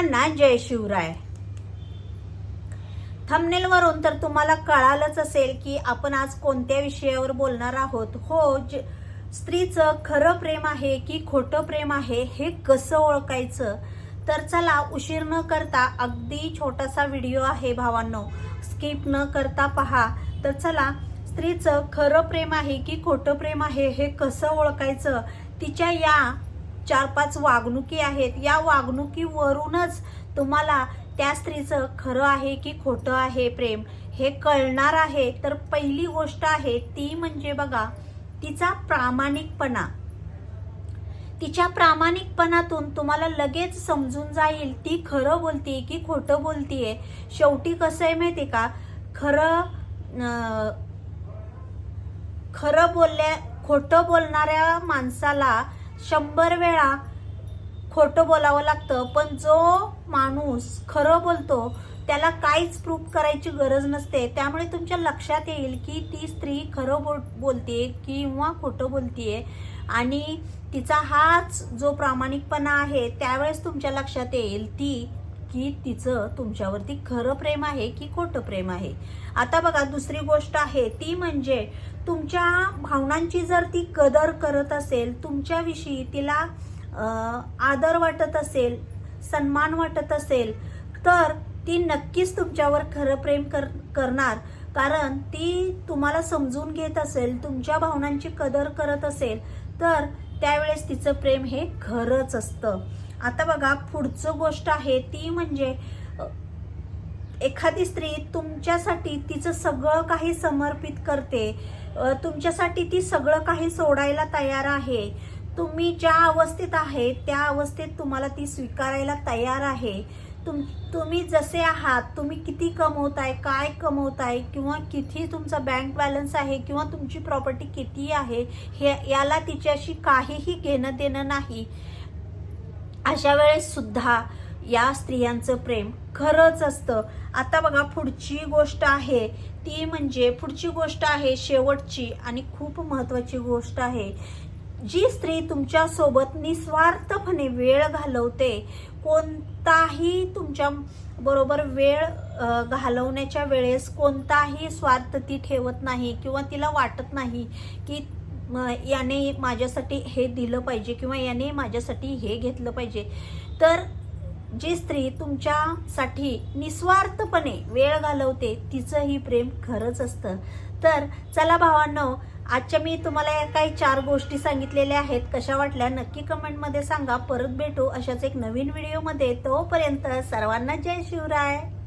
सर्वांना जय शिवराय. थंबनेलवरून तर तुम्हाला कळालंच असेल की आपण आज कोणत्या विषयावर बोलणार आहोत. हो ज- स्त्रीचं खरं प्रेम आहे की खोटं प्रेम आहे हे कसं ओळखायचं? तर चला उशीर न करता अगदी छोटासा व्हिडिओ आहे भावांनो. स्किप न करता पहा. तर चला स्त्रीचं खरं प्रेम आहे की खोटं प्रेम आहे हे कसं ओळखायचं? तिच्या या चार पाच वागणुकी आहेत. या वागणुकीवरूनच तुम्हाला त्या स्त्रीचं खरं आहे की खोटं आहे प्रेम हे कळणार आहे. तर पहिली गोष्ट आहे ती म्हणजे बघा तिचा प्रामाणिकपणा. तिच्या प्रामाणिकपणातून तुम्हाला लगेच समजून जाईल ती खरं बोलतीये की खोटं बोलतीये. शेवटी कसं आहे माहिती का? खरं खरं बोलल्या खोटं बोलणाऱ्या माणसाला शंभर वेळा खोटं बोलावं लागतं पण जो माणूस खरं बोलतो त्याला काहीच प्रूफ करायची गरज नसते. त्यामुळे तुमच्या लक्षात येईल की ती स्त्री खरं बोल बोलते किंवा खोटं बोलतीये. आणि तिचा हाच जो प्रामाणिकपणा आहे त्यावेळेस तुमच्या लक्षात येईल ती की तिचं तुमच्यावरती खरं प्रेम आहे की खोटं प्रेम आहे? आता बघा दुसरी गोष्ट आहे ती म्हणजे तुमच्या भावनांची जर ती कदर करत असेल तुमच्याविषयी तिला आदर वाटत असेल सन्मान वाटत असेल तर ती नक्कीच तुमच्यावर खरं प्रेम कर करणार. कारण ती तुम्हाला समजून घेत असेल तुमच्या भावनांची कदर करत असेल तर त्यावेळेस तिचं प्रेम हे खरंच असतं. आता बघा पुढचं गोष्ट आहे ती म्हणजे एखादी स्त्री तुमच्यासाठी तिचं सगळं काही समर्पित करते. तुमच्यासाठी ती सगळं काही सोडायला तयार आहे. तुम्ही ज्या अवस्थेत आहे त्या अवस्थेत तुम्हाला ती स्वीकारायला तयार आहे. तुम तुम्ही जसे आहात तुम्ही किती कमवताय काय कमवताय किंवा किती तुमचा बँक बॅलन्स आहे किंवा तुमची प्रॉपर्टी किती आहे हे याला तिच्याशी काहीही घेणं देणं नाही. अशा वेळेस सुद्धा या स्त्रियांचं प्रेम खरंच असतं. आता बघा पुढची गोष्ट आहे. ती म्हणजे पुढची गोष्ट आहे शेवटची आणि खूप महत्वाची गोष्ट आहे. जी स्त्री तुमच्यासोबत निस्वार्थपणे वेळ घालवते कोणताही तुमच्या बरोबर वेळ घालवण्याच्या वेळेस कोणताही स्वार्थ ती ठेवत नाही किंवा तिला वाटत नाही की मग याने माझ्यासाठी हे दिलं पाहिजे किंवा याने माझ्यासाठी हे घेतलं पाहिजे. तर जी स्त्री तुमच्यासाठी निस्वार्थपणे वेळ घालवते तिचंही प्रेम खरंच असतं. तर चला भावांनो आजच्या मी तुम्हाला या काही चार गोष्टी सांगितलेल्या आहेत. कशा वाटल्या नक्की कमेंटमध्ये सांगा. परत भेटू अशाच एक नवीन व्हिडिओमध्ये. तोपर्यंत सर्वांना जय शिवराय.